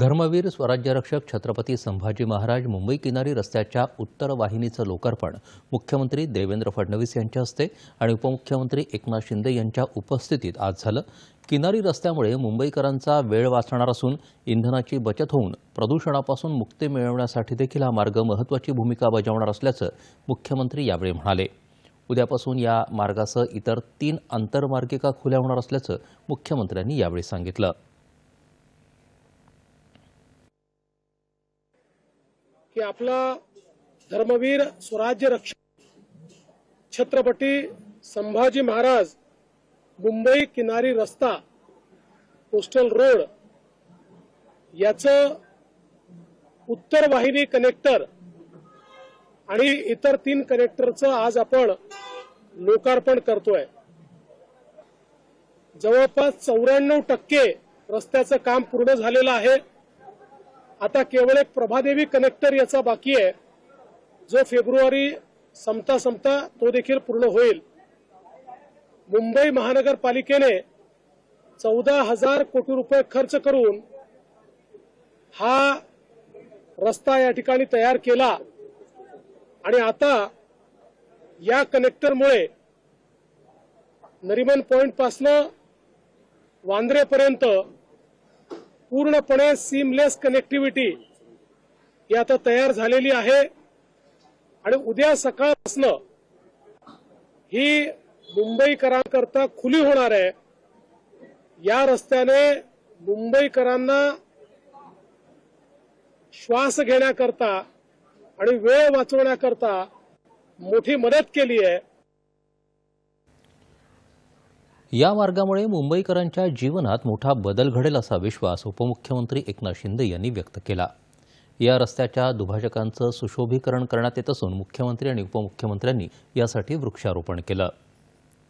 धर्मवीर स्वराज्यरक्षक छत्रपती संभाजी महाराज मुंबई किनारी रस्त्याच्या उत्तर वाहिनीचं लोकार्पण मुख्यमंत्री देवेंद्र फडणवीस यांच्या हस्ते आणि उपमुख्यमंत्री एकनाथ शिंदे यांच्या उपस्थितीत आज झालं. किनारी रस्त्यामुळे मुंबईकरांचा वेळ वाचणार असून इंधनाची बचत होऊन प्रदूषणापासून मुक्ती मिळवण्यासाठी देखील हा मार्ग महत्त्वाची भूमिका बजावणार असल्याचं मुख्यमंत्री यावेळी म्हणाले. उद्यापासून या मार्गासह इतर तीन आंतरमार्गिका खुल्या होणार असल्याचं मुख्यमंत्र्यांनी यावेळी सांगितलं. की आपला धर्मवीर स्वराज्य रक्षक छत्रपती संभाजी महाराज मुंबई किनारी रस्ता कोस्टल रोड याचं उत्तर वाहिनी कनेक्टर आणि इतर तीन कनेक्टरचं आज आपण लोकार्पण करतोय. जवळपास चौऱ्याण्णव टक्के रस्त्याचं काम पूर्ण झालेलं आहे. आता केवळ एक प्रभादेवी कनेक्टर याचा बाकी आहे. जो फेब्रुवारी संपता संपता तो देखील पूर्ण होईल. मुंबई महानगरपालिकेने चौदा हजार कोटी रुपये खर्च करून हा रस्ता या ठिकाणी तयार केला. आणि आता या कनेक्टरमुळे नरिमन पॉइंटपासनं वांद्रेपर्यंत पूर्णपणे सीमलेस कनेक्टिव्हिटी ही आता तयार झालेली आहे. आणि उद्या सकाळपासून ही मुंबईकरांकरता खुली होणार आहे. या रस्त्याने मुंबईकरांना श्वास घेण्याकरता आणि वेळ वाचवण्याकरता मोठी मदत केली आहे. या मार्गामुळे मुंबईकरांच्या जीवनात मोठा बदल घडेल असा विश्वास उपमुख्यमंत्री एकनाथ शिंदे यांनी व्यक्त केला. या रस्त्याच्या दुभाजकांचं सुशोभीकरण करण्यात येत असून मुख्यमंत्री आणि उपमुख्यमंत्र्यांनी यासाठी वृक्षारोपण केलं.